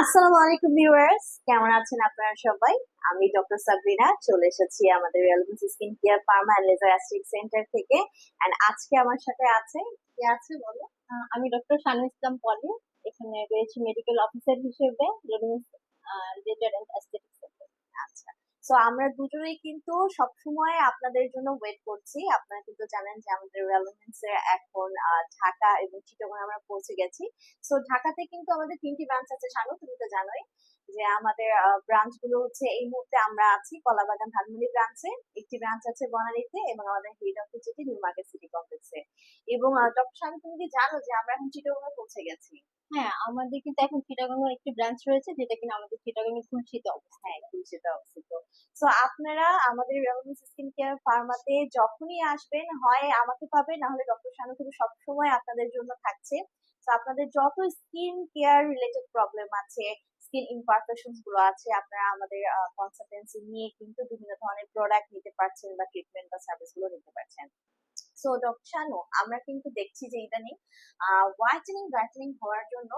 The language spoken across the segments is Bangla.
আসসালামু আলাইকুম ভিউয়ার্স, কেমন আছেন আপনারা সবাই? আমি ডক্টর সাবরিনা, চলে এসেছি আমাদের Relevance skin care pharma and laser aesthetic centre থেকে। এন্ড আজকে আমার সাথে আছে, কে আছে বলো? আমি ডক্টর শানু ইসলাম পলি, এখানে রয়েছি মেডিকেল অফিসার হিসেবে লেজার অ্যান্ড অ্যাস্থেটিক সো আমরা দুজনেই কিন্তু সব সময় আপনাদের জন্য ওয়েট করছি। আপনারা কিন্তু জানেন যে আমাদের রেলভেন্স এর এখন ঢাকা এবং চিটাগং আমরা পৌঁছে গেছি। সো ঢাকাতে কিন্তু আমাদের তিনটি ব্রাঞ্চ আছে জানো তুমি তো জানোই যে আমাদের ব্রাঞ্চগুলো হচ্ছে এই মুহূর্তে আমরা আছি কলাবাগান ধানমন্ডি ব্রাঞ্চে একটি ব্রাঞ্চ আছে বনানীতে এবং আমাদের হেড অফিস যেটি নিউ মার্কেট সিটি কমপ্লেক্সে। এবং ডক্টর স্বামী তুমি কি জানো যে আমরা এখন চিটাগং পৌঁছে গেছি? হ্যাঁ আমাদের কিন্তু এখন চিটাগাং এর একটি ব্রাঞ্চ রয়েছে যেটা কিনা আমাদের চিটাগাং এর খুলশিতে অবস্থিত হ্যাঁ খুলশিতে অবস্থিত। সো আপনারা আমাদের রেলভেন্স স্কিন কেয়ার ফার্মাতে যখনই আসবেন, হয় আমাকে পাবেন না হলে ডক্টর শানু কিন্তু সবসময় আপনাদের জন্য থাকছে। তো আপনাদের যত স্কিন কেয়ার রিলেটেড প্রবলেম আছে স্কিন ইমপারফেকশনসগুলো আছে, আপনারা আমাদের কনসালটেন্সি নিয়ে কিন্তু বিভিন্ন ধরনের প্রোডাক্ট নিতে পারছেন বা ট্রিটমেন্ট বা সার্ভিসগুলো নিতে পারছেন। সো ডক্টর শানু আমরা কিন্তু দেখছি যে ইদানিং হোয়াইটেনিং ব্রাইটেনিং হওয়ার জন্য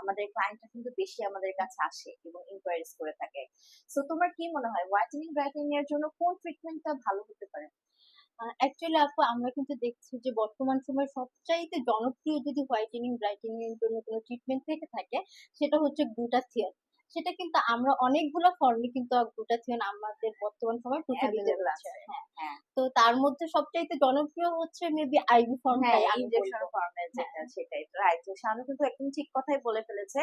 আমাদের ক্লায়েন্টরা কিন্তু বেশি আমাদের কাছে আসে এবং ইনকোয়ারিজ করে থাকে। সো তোমার কি মনে হয়? হোয়াইটেনিং ব্রাইটেনিং এর জন্য কোন ট্রিটমেন্টটা ভালো হতে পারে? অ্যাকচুয়ালি আপু, আমরা কিন্তু দেখছি যে বর্তমান সময়ে সবচাইতে জনপ্রিয় যদি হোয়াইটেনিং ব্রাইটেনিং এর জন্য কোনো ট্রিটমেন্ট থেকে থাকে, সেটা হচ্ছে গ্লুটাথিয়ন সেটা কিন্তু আমরা অনেকগুলো ফর্মে কিন্তু গ্লুটাথিয়ন আমাদের বর্তমান সময় প্রচলিত আছে। হ্যাঁ হ্যাঁ তো তার মধ্যে সবচাইতে জনপ্রিয় হচ্ছে মেবি আইভি ফর্মটাই হ্যাঁ ইনজেকশন। ফর্মের যেটা সেটাই রাইট শানু কিন্তু একদম ঠিক কথাই বলে ফেলেছে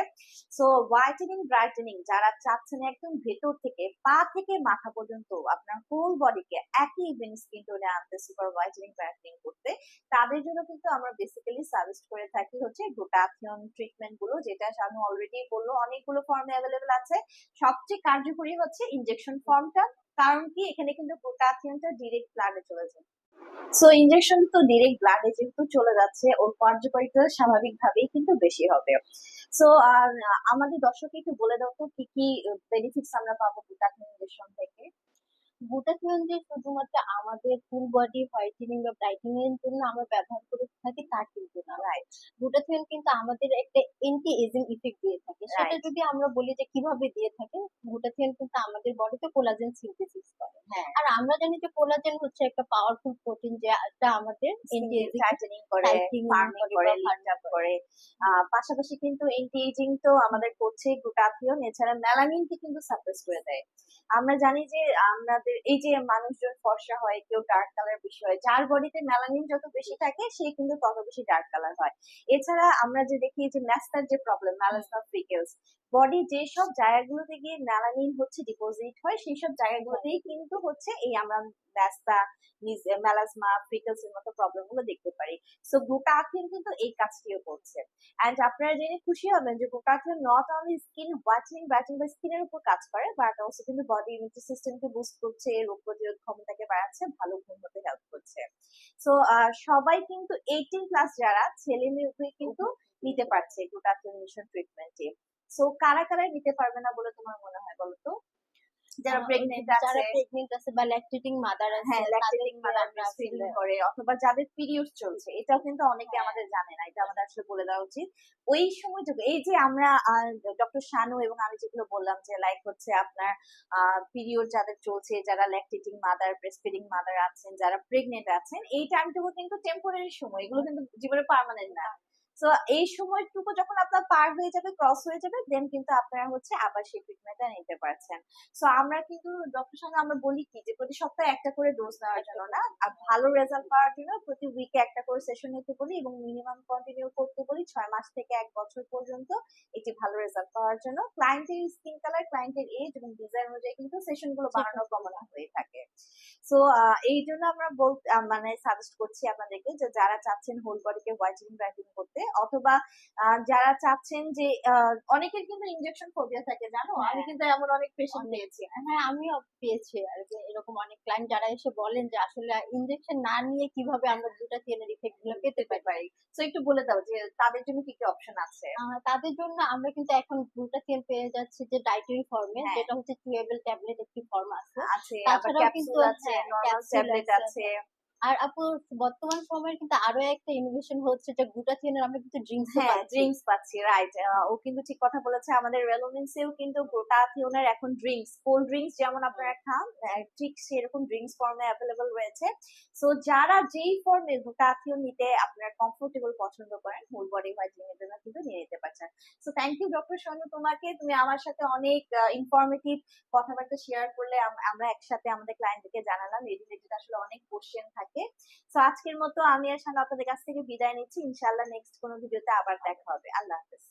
সো হোয়াইটেনিং ব্রাইটেনিং যারা চাচ্ছেন একদম ভেতর থেকে পা থেকে মাথা পর্যন্ত আপনার হোল বডিকে একই ইভেন স্কিন টোনে আনতে সুপার হোয়াইটেনিং ব্রাইটেনিং করতে তাদের জন্য কিন্তু আমরা বেসিক্যালি সাজেস্ট করে থাকি হচ্ছে গ্লুটাথিয়ন ট্রিটমেন্টগুলো যেটা শানু অলরেডি বলল অনেকগুলো ফর্মে অ্যাভেলেবেল আছে। সবচেয়ে কার্যকরী হচ্ছে ইনজেকশন ফর্মটা কারণ কি? এখানে কিন্তু পটাশিয়ামটা ডিরেক্ট ব্লাডে চলে যায়। সো ইনজেকশন তো ডিরেক্ট ব্লাডে যেহেতু চলে যাচ্ছে, ওর কার্যকারিতা স্বাভাবিকভাবেই কিন্তু বেশি হবে। সো আমাদের দর্শককে একটু বলে দাও তো, কি কি বেনিফিটস আমরা পাবো পটাশিয়াম ইনজেকশন থেকে? গ্লুটাথিয়ন যে শুধুমাত্র আমাদের ফুল বডি হোয়াইটেনিং বা ব্রাইটেনিং এর জন্য আমরা ব্যবহার করে থাকি তা কিন্তু না রাইট কিন্তু আমাদের একটা এন্টি এজিং ইফেক্ট দিয়ে থাকে। সেটা যদি আমরা বলি যে কীভাবে দিয়ে থাকে গ্লুটাথিয়ন কিন্তু আমাদের বডিতে কোলাজেন সিনথেসিস করে। হ্যাঁ। আর আমরা জানি যে কোলাজেন হচ্ছে একটা পাওয়ারফুল প্রোটিন যেটা আমাদের টাইটেনিং করে ফার্মিং করে করে। লিফট করে পাশাপাশি কিন্তু এন্টি এজিং তো আমাদের করছে গ্লুটাথিয়ন এছাড়া মেলানিনকে কিন্তু সাপ্রেস করে দেয়। আমরা জানি যে আমাদের এই যে মানুষজন ফর্সা হয় কেউ ডার্ক কালার বেশি হয় যার বডিতে মেলানিন যত বেশি থাকে সে কিন্তু তত বেশি ডার্ক কালার হয়। এছাড়া আমরা যে দেখি যে ম্যাস্টার যে প্রবলেম ম্যালাসমা ফ্রিকেলস বডি যেসব জায়গাগুলোতে গিয়ে মেলানিন হচ্ছে ডিপোজিট হয় সেই সব জায়গাগুলোতেই কিন্তু হচ্ছে এই আমরা ম্যাস্তা মেলাসমা ফ্রিকেলস এর মতো প্রবলেমগুলো দেখতে পারি। সো গ্লুটাথিয়ন কিন্তু এই কাজটিও করছে। এন্ড আপনারা জেনে খুশি হবেন যে glutathione not only skin whitening brightening বা স্কিনের উপর কাজ করে বাট অলসো কিন্তু বডি ইমিউনিটি সিস্টেমকে বুস্ট করছে রোগ প্রতিরোধ ক্ষমতাকে বাড়াচ্ছে, ভালো ঘুম হতে হেল্প করছে। সো সবাই কিন্তু এইটিন প্লাস যারা, ছেলে মেয়ে কিন্তু নিতে পারছে গ্লুটাথিয়ন মিশন ট্রিটমেন্টে সো কারা কারা নিতে পারবে না বলে তোমার মনে হয় বলো তো যারা প্রেগনেন্ট যারা আছে। প্রেগনেন্ট আছে বা ল্যাকটেটিং মাদার আছে হ্যাঁ ল্যাকটেটিং মাদার করে অথবা যাদের পিরিয়ডস চলছে এটাও কিন্তু অনেকে হ্যাঁ। আমাদের জানে না এটা আমাদের আসলে বলে দেওয়া উচিত। ওই সময়টুকু এই যে আমরা ডক্টর শানু এবং আমি যেগুলো বললাম যে লাইক হচ্ছে আপনার পিরিয়ড যাদের চলছে যারা ল্যাকটেটিং মাদার ব্রেস্টফিডিং মাদার আছেন যারা প্রেগনেন্ট আছেন এই টাইমটুকু কিন্তু টেম্পোরারি সময় এগুলো কিন্তু জীবনে পার্মানেন্ট না। তো এই সময়টুকু যখন আপনার পার হয়ে যাবে ক্রস হয়ে যাবে দেন কিন্তু আপনারা হচ্ছে আবার সেই ট্রিটমেন্টটা নিতে পারছেন। সো আমরা কিন্তু ডক্টর সঙ্গে আমরা বলি কি যে প্রতি সপ্তাহে একটা করে ডোজ নেওয়ার জন্য না আর ভালো রেজাল্ট পাওয়ার জন্য প্রতি উইকে একটা করে সেশন নিতে বলি এবং মিনিমাম কন্টিনিউ করতে বলি ছয় মাস থেকে এক বছর পর্যন্ত একটি ভালো রেজাল্ট পাওয়ার জন্য। ক্লায়েন্টের স্কিন কালার ক্লায়েন্টের এজ এবং ডিজাইন অনুযায়ী কিন্তু সেশনগুলো বানানো কমানো হয়ে থাকে। সো এই জন্য আমরা বলতে মানে সাজেস্ট করছি আপনাদেরকে যে যারা চাচ্ছেন হোল বডিকে হোয়াইটেনিং ব্রাইটেনিং করতে অথবা যারা চাচ্ছেন যে আহ, অনেকের কিন্তু ইনজেকশন ফোবিয়া থাকে জানো? আমি হ্যাঁ। কিন্তু এমন অনেক পেশেন্ট পেয়েছি। হ্যাঁ আমিও পেয়েছি আর কি এরকম অনেক ক্লায়েন্ট যারা এসে বলেন যে আসলে ইনজেকশন না নিয়ে কীভাবে আমরা গ্লুটাথিয়নের ইফেক্টগুলো পেতে তো একটু বলে দাও যে তাদের জন্য কি কি অপশন আছে? তাদের জন্য আমরা কিন্তু এখন গ্লুটাথিয়ন পেয়ে যাচ্ছি যে ফর্মে হ্যাঁ। যেটা হচ্ছে চুয়েবল ট্যাবলেট একটি ফর্ম আছে। আছে তাছাড়াও কিন্তু আছে হ্যাঁ, নরমাল ট্যাবলেট আছে। আর আপু বর্তমান সময়ে কিন্তু আরও একটা ইনোভেশন হচ্ছে যে গ্লুটাথিয়নের আমরা কিন্তু ড্রিঙ্কস হ্যাঁ পাচ্ছি। ড্রিঙ্কস পাচ্ছি রাইট ও কিন্তু ঠিক কথা বলেছে আমাদের রেলোমেন্সেও কিন্তু গ্লুটাথিওনের এখন ড্রিঙ্কস কোল্ড ড্রিঙ্কস যেমন আপনারা খান ঠিক সেরকম ড্রিঙ্কস ফর্মে অ্যাভেলেবল রয়েছে। সো যারা যেই ফর্মে গ্লুটাথিওন নিতে আপনারা কমফোর্টেবল পছন্দ করেন হোল বডি হোয়াইটেনিং এর জন্য কিন্তু নিয়ে নিতে পারছেন। So thank you doctor Sonu তোমাকে, তুমি আমার সাথে অনেক ইনফরমেটিভ কথাবার্তা শেয়ার করলে আমরা একসাথে আমাদের ক্লায়েন্টকে জানালাম। এই আসলে অনেক কোশ্চেন থাকে। সো আজকের মতো আমি আসলে আপনাদের কাছ থেকে বিদায় নিচ্ছি। ইনশাআল্লাহ নেক্সট কোনো ভিডিওতে আবার দেখা হবে। আল্লাহ হাফেজ।